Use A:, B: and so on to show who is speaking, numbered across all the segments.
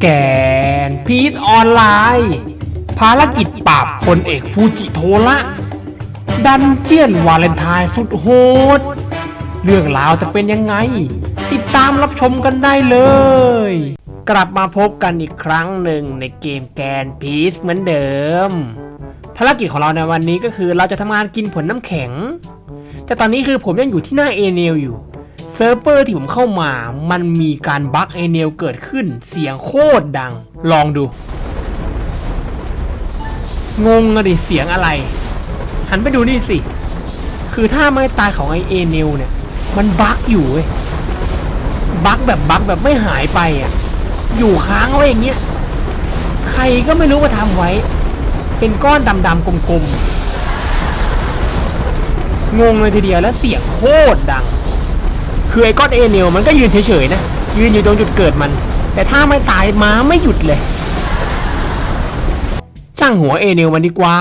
A: แกนพีทออนไลน์ ภารกิจปราบพลเอกฟูจิโทระดันเจียนวาเลนไทน์สุดโหด เรื่องราวจะเป็นยังไง ติดตามรับชมกันได้เลย กลับมาพบกันอีกครั้งหนึ่งในเกมแกนพีซเหมือนเดิม ภารกิจของเราในวันนี้ก็คือเราจะทำงานกินผลน้ำแข็ง แต่ตอนนี้คือผมยังอยู่ที่หน้าเอเนลอยู่ ซิร์ฟเวอร์ที่ผมเข้ามา มันมีการบั๊กเอเนลเกิดขึ้น เสียงโคตรดัง ลองดู งงอะดิเสียงอะไร หันไปดูนี่สิ คือถ้าไม่ตายของไอเอเนลเนี่ย มันบั๊กอยู่เว้ย บั๊กแบบบั๊กแบบไม่หายไปอะ อยู่ค้างไว้อย่างเงี้ย ใครก็ไม่รู้มาทำไว้ เป็นก้อนดำๆกลมๆ งงเลยทีเดียวแล้วเสียงโคตรดัง คือไอ้ก้อนเอเนลมันก็ยืนเฉยๆนะ ยืนอยู่ตรงจุดเกิดมัน แต่ถ้าไม่ตายม้าไม่หยุดเลย ช่างหัวเอเนลมันดีกว่า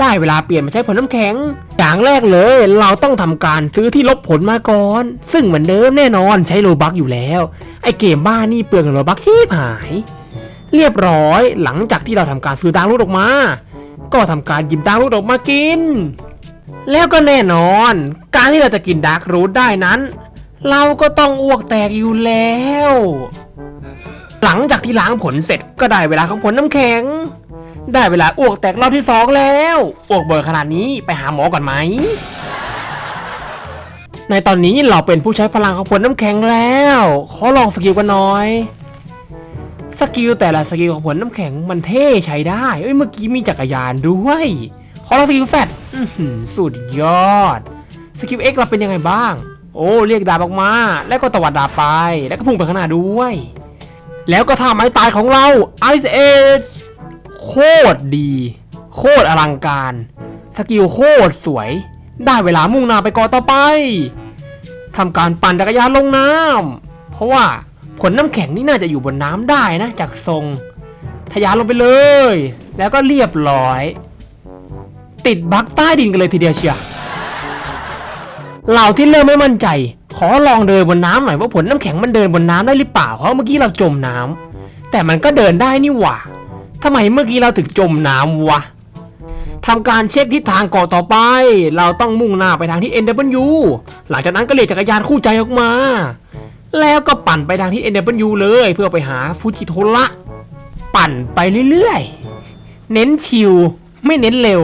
A: ได้เวลาเปลี่ยนมาใช้ผลน้ำแข็ง อย่างแรกเลย เราต้องทำการซื้อที่ลบผลมาก่อน ซึ่งเหมือนเดิมแน่นอนใช้โลบักอยู่แล้ว ไอเกมบ้านี่เปลืองโลบักชีพหาย เรียบร้อย หลังจากที่เราทำการซื้อดาวน์โหลดออกมา ก็ทำการหยิบดาวน์โหลดออกมากินแล้วก็แน่นอน การที่เราจะกินดาร์กรูทได้นั้น เราก็ต้องอ้วกแตกอยู่แล้ว หลังจากที่ล้างผลเสร็จก็ได้เวลาของผลน้ำแข็ง ได้เวลาอ้วกแตกรอบที่สองแล้วอ้วกบ่อยขนาดนี้ไปหาหมอก่อนไหม ในตอนนี้เราเป็นผู้ใช้พลังของผลน้ำแข็งแล้ว ขอลองสกิลกันหน่อยสกิลแต่ละสกิลของผลน้ำแข็งมันเท่ใช้ได้เอ้ยเมื่อกี้มีจักรยานด้วย ขอลองสกิลแฟดสุดยอด สกิลเอ็กเราเป็นยังไงบ้าง โอ้เรียกดาบออกมา แล้วก็ตวัดดาบไป แล้วก็พุ่งไปข้างหน้าด้วย แล้วก็ท่าไม้ตายของเราไอซ์เอโคตรดี โคตรอลังการ สกิลโคตรสวย ได้เวลามุ่งหน้าไปกาะต่อไปทำการปั่นจักรยานลงน้ำเพราะว่าผลน้ำแข็งนี่น่าจะอยู่บนน้ำได้นะจากทรง ทะยานลงไปเลย แล้วก็เรียบร้อย ติดบักใต้ดินกันเลยทีเดียวเชียว เราที่เริ่มไม่มั่นใจ ขอลองเดินบนน้ำหน่อยว่าผลน้ำแข็งมันเดินบนน้ำได้หรือเปล่าเพราะเมื่อกี้เราจมน้ำแต่มันก็เดินได้นี่หว่าทำไมเมื่อกี้เราถึงจมน้ำวะทำการเช็คทิศทางเกาะต่อไป เราต้องมุ่งหน้าไปทางที่ NW หลังจากนั้นก็เรียจักรยานคู่ใจออกมา แล้วก็ปั่นไปทางที่ NW เลยเพื่อไปหาฟูจิโทระปั่นไปเรื่อยๆ เน้นชิลไม่เน้นเร็ว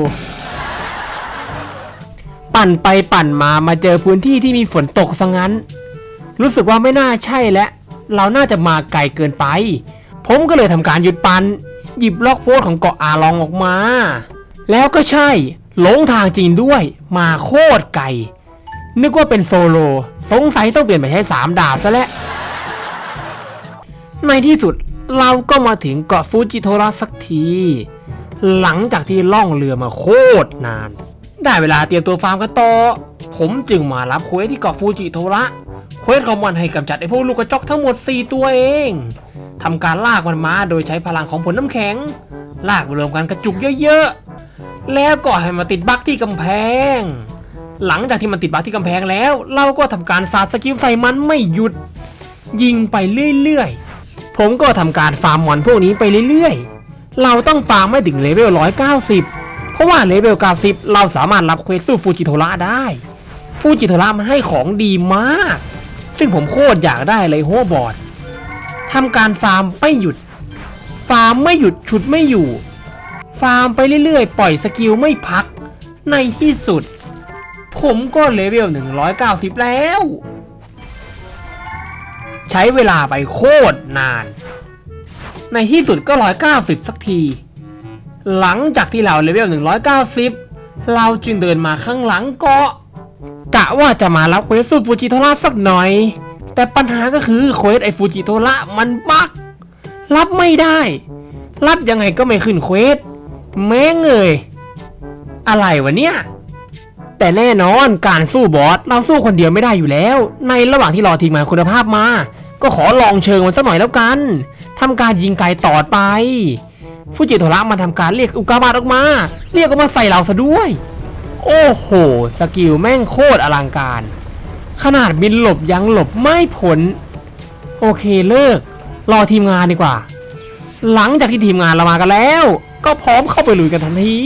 A: ปั่นไปปั่นมามาเจอพื้นที่ที่มีฝนตกซะงั้น รู้สึกว่าไม่น่าใช่และ เราน่าจะมาไกลเกินไป ผมก็เลยทำการหยุดปัน่นหยิบล็อกโพสของเกาะอาลองออกมา แล้วก็ใช่หลงทางจริงด้วย มาโคตรไกล นึกว่าเป็นโซโล สงสัยต้องเปลี่ยนไปใช้สามดาบซะแล้ว ในที่สุดเราก็มาถึงเกาะฟูจิโทระสักที หลังจากที่ล่องเรือมาโคตรนาน ได้เวลาเตรียมตัวฟาร์มกันต่อ ผมจึงมารับเควสที่เกาะฟูจิโทระเควสของมันให้กำจัดไอ้พวกลูกกระจอกทั้งหมด 4 ตัวเองทำการลากมันมาโดยใช้พลังของผลน้ำแข็ง ลากรวมกันกระจุกเยอะๆ แล้วก็ให้มาติดบั๊กที่กำแพง หลังจากที่มันติดบั๊กที่กำแพงแล้ว เราก็ทำการสาดสกิลใส่มันไม่หยุด ยิงไปเรื่อยๆ ผมก็ทำการฟาร์มมอนพวกนี้ไปเรื่อยๆ เราต้องฟาร์มไม่ถึงเลเวล190เพ ราะว่าเลเวล90เราสามารถรับเควสสู้ฟูจิโทระได้ ฟูจิโทระมันให้ของดีมาก ซึ่งผมโคตรอยากได้เลยโฮบอร์ดทำการฟาร์มไม่หยุด ฟาร์มไม่หยุดฉุดไม่อยู่ ฟาร์มไปเรื่อยๆ ปล่อยสกิลไม่พัก ในที่สุด ผมก็เลเวล 190 แล้ว ใช้เวลาไปโคตรนาน ในที่สุดก็ 190 สักที หลังจากที่เราเลเวล 190 เราจึงเดินมาข้างหลังเกาะกะว่าจะมารับเควสสู้ฟูจิโทระสักหน่อย แต่ปัญหาก็คือเควสไอฟูจิโทระมันบั๊กรับไม่ได้ รับยังไงก็ไม่ขึ้นเควสแม่งเลยอะไรวะเนี่ยแต่แน่นอนการสู้บอสเราสู้คนเดียวไม่ได้อยู่แล้ว ในระหว่างที่รอทีมงานคุณภาพมา ก็ขอลองเชิงมันสักหน่อยแล้วกันทำการยิงไกลต่อไป ฟูจิโทระมาทำการเรียกอุกกาบาตออกมา เรียกออกมาใส่เราซะด้วย โอ้โห สกิลแม่งโคตรอลังการ ขนาดบินหลบยังหลบไม่พ้นโอเคเลิก รอทีมงานดีกว่า หลังจากที่ทีมงานเรามากันแล้ว ก็พร้อมเข้าไปลุยกันทันที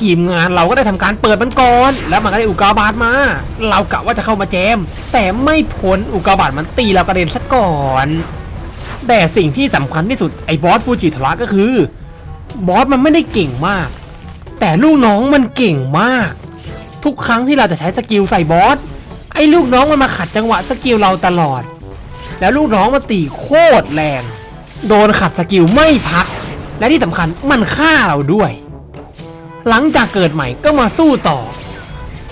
A: ทีมงานเราก็ได้ทำการเปิดมันก่อน แล้วมันก็ได้อุกกาบาตมา เรากะว่าจะเข้ามาแจม แต่ไม่พ้นอุกกาบาตมันตีเรากระเด็นซะก่อน แต่สิ่งที่สำคัญที่สุดไอ้บอสฟูจิทระก็คือบอสมันไม่ได้เก่งมาก แต่ลูกน้องมันเก่งมาก ทุกครั้งที่เราจะใช้สกิลใส่บอสไอ้ลูกน้องมันมาขัดจังหวะสกิลเราตลอด แล้วลูกน้องมันตีโคตรแรง โดนขัดสกิลไม่พัก และที่สำคัญมันฆ่าเราด้วย หลังจากเกิดใหม่ก็มาสู้ต่อ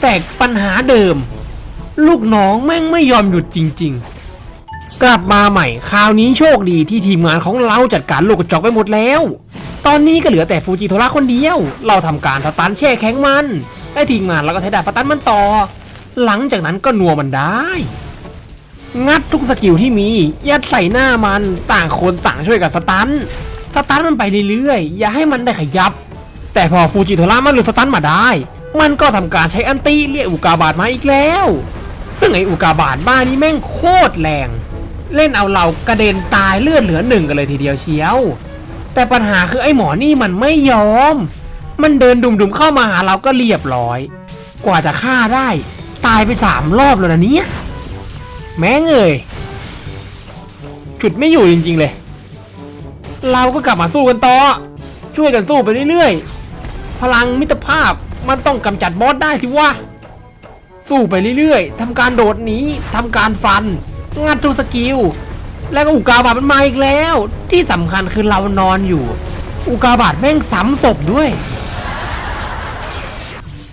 A: แต่ปัญหาเดิม ลูกน้องแม่งไม่ยอมหยุดจริง ๆ กลับมาใหม่คราวนี้โชคดีที่ทีมงานของเราจัดการลูกกระจอกไปหมดแล้ว ตอนนี้ก็เหลือแต่ฟูจิโทระคนเดียว เราทำการสตันแช่แข็งมันและทีมงานเราก็ใช้ดาบสตันมันต่อ หลังจากนั้นก็นัวมันได้ งัดทุกสกิลที่มียัดใส่หน้ามันต่างคนต่างช่วยกันสตันสตันมันไปเรื่อยๆอย่าให้มันได้ขยับ แต่พอฟูจิโทระมันหลุดสตันมาได้ มันก็ทำการใช้อันตี้เรียกอุกาบาตมาอีกแล้ว ซึ่งไออุกาบาตบ้านนี้แม่งโคตรแรง เล่นเอาเรากระเด็นตายเลือดเหลือหนึ่งกันเลยทีเดียวเชียว แต่ปัญหาคือไอ้หมอนี่มันไม่ยอม มันเดินดุมๆเข้ามาหาเราก็เรียบร้อย กว่าจะฆ่าได้ ตายไปสามรอบแล้วนะเนี่ยแม่งเอ่ยฉุดไม่อยู่จริง ๆ เลย เราก็กลับมาสู้กันต่อ ช่วยกันสู้ไปเรื่อยๆ พลังมิตรภาพมันต้องกำจัดบอสได้สิวะ สู้ไปเรื่อยๆทำการโดดหนีทำการฟัน งัดทุกสกิล แล้วก็อุกาบาตมันมาอีกแล้ว ที่สำคัญคือเรานอนอยู่ อุกาบาตแม่งซ้ำศพด้วย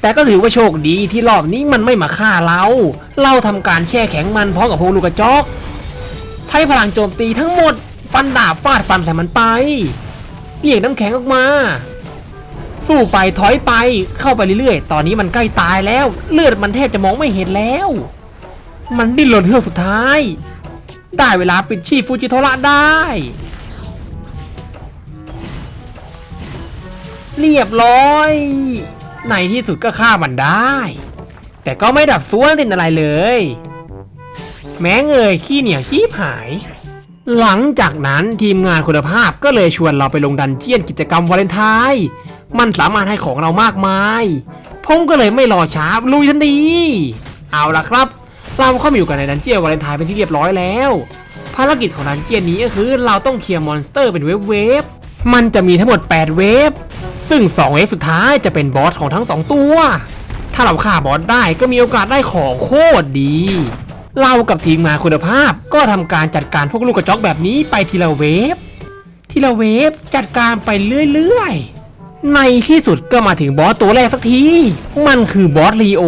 A: แต่ก็ถือว่าโชคดีที่รอบนี้มันไม่มาฆ่าเรา เราทำการแช่แข็งมันพร้อมกับพวกลูกกระจอกใช้พลังโจมตีทั้งหมด ฟันดาบฟาดฟันใส่มันไปเรียกน้ำแข็งออกมา สู้ไปถอยไปเข้าไปเรื่อยๆ ตอนนี้มันใกล้ตายแล้ว เลือดมันแทบจะมองไม่เห็นแล้ว มันดิ้นรนเฮือกสุดท้าย ได้เวลาปิดชีพฟูจิโทระได้ เรียบร้อย ในที่สุดก็ฆ่ามันได้ แต่ก็ไม่ดับซ้วนตินอะไรเลย แม้เงยขี้เหนียวชีพหาย หลังจากนั้นทีมงานคุณภาพก็เลยชวนเราไปลงดันเจียนกิจกรรมวาเลนไทน์มันสามารถให้ของเรามากมาย ผมก็เลยไม่รอช้าลุยทันทีเอาละครับ เราเข้ามาอยู่กันในดันเจียนวาเลนไทน์เป็นที่เรียบร้อยแล้ว ภารกิจของดันเจียนนี้ก็คือเราต้องเคลียร์มอนสเตอร์เป็นเวฟเวฟมันจะมีทั้งหมด 8 เวฟ ซึ่ง 2 เวฟสุดท้ายจะเป็นบอสของทั้ง 2 ตัว ถ้าเราฆ่าบอสได้ก็มีโอกาสได้ของโคตรดี เรากับทีมงานคุณภาพก็ทำการจัดการพวกลูกกระจอกแบบนี้ไปทีละเวฟ ทีละเวฟจัดการไปเรื่อยๆ ในที่สุดก็มาถึงบอสตัวแรกสักที มันคือบอสลีโอ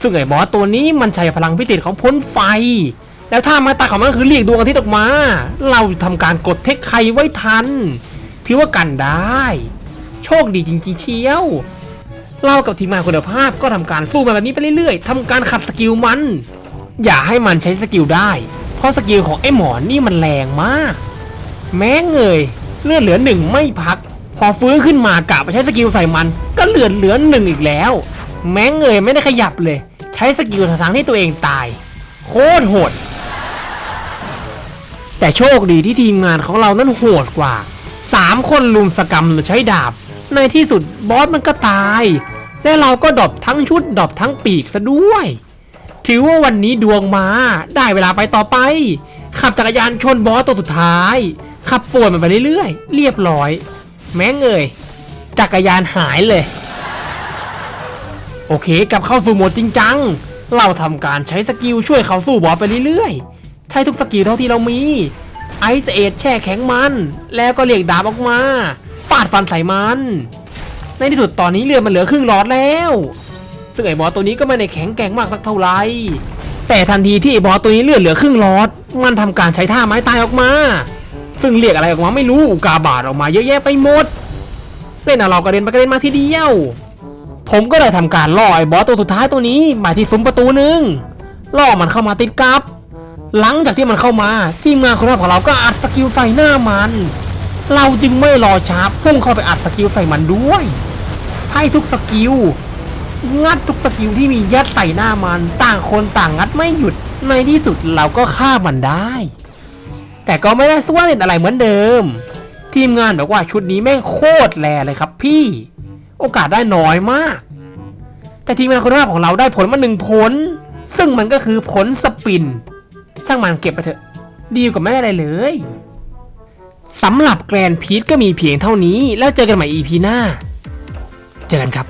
A: ซึ่งไอ้บอสตัวนี้มันใช้พลังพิเศษของพ้นไฟ แล้วถ้ามาตาของมันคือเรียกดวงอาทิตย์ออกมา เราทำการกดเทคไคไว้ทัน ถือว่ากันได้ โชคดีจริงๆเชียว เรากับทีมงานคุณภาพก็ทำการสู้มาแบบนี้ไปเรื่อยๆทำการขัดสกิลมัน อย่าให้มันใช้สกิลได้ เพราะสกิลของไอ้หมอนนี่มันแรงมาก แม้เงยเลือดเหลือหนึ่งไม่พัก พอฟื้นขึ้นมากะไปใช้สกิลใส่มัน ก็เหลือเหลือหนึ่งอีกแล้ว แม้เงยไม่ได้ขยับเลย ใช้สกิลทางที่ตัวเองตาย โคตรโหด แต่โชคดีที่ทีมงานของเรานั้นโหดกว่าสามคนลุมสกรรมหรือใช้ดาบ ในที่สุดบอสมันก็ตาย และเราก็ดรอปทั้งชุดดรอปทั้งปีกซะด้วย ถือว่าวันนี้ดวงมา ได้เวลาไปต่อไป ขับจักรยานชนบอสตัวสุดท้าย ขับป่วนมันไปเรื่อยๆ เรียบร้อย แม้งเอ่ยจักรยานหายเลย โอเคกลับเข้าสู่โหมดจริงจัง เราทำการใช้สกิลช่วยเขาสู้บอสไปเรื่อยๆ ใช้ทุกสกิลเท่าที่เรามี ไอซ์เอดแช่แข็งมัน แล้วก็เรียกดาบออกมาฟาดฟันใส่มัน ในที่สุดตอนนี้เลือดมันเหลือครึ่งหลอดแล้ว ซึ่งไอ้บอสตัวนี้ก็ไม่ได้แข็งแกร่งมากสักเท่าไหร่ แต่ทันทีที่ไอ้บอสตัวนี้เลือดเหลือครึ่งหลอด มันทำการใช้ท่าไม้ตายออกมา ซึ่งเรียกอะไรออกมาไม่รู้ อุกาบาตออกมาเยอะแยะไปหมดเล่นเอาเรากระเด็นไปกระเด็นมาทีเดียว ผมก็เลยทำการล่อไอ้บอสตัวสุดท้ายตัวนี้มาที่ซุ้มประตูหนึ่งล่อมันเข้ามาติดกับ หลังจากที่มันเข้ามาทีมงานคนแรกของเราก็อัดสกิลใส่หน้ามัน เราจึงไม่รอช้าพุ่งเข้าไปอัดสกิลใส่มันด้วย ใช้ทุกสกิลงัดทุกสกิลที่มียัดใส่หน้ามันต่างคนต่างงัดไม่หยุดในที่สุดเราก็ฆ่ามันได้ แต่ก็ไม่ได้สวาเด็ดอะไรเหมือนเดิม ทีมงานบอกว่าชุดนี้แม่งโคตรแรเลยครับพี่ โอกาสได้น้อยมาก แต่ทีมงานคุณภาพของเราได้ผลมาหนึ่งผล ซึ่งมันก็คือผลสปิน ช่างมันเก็บไปเถอะ ดีกว่าไม่ได้อะไรเลยสำหรับแกรนพีทก็มีเพียงเท่านี้ แล้วเจอกันใหม่ EP หน้า เจอกันครับ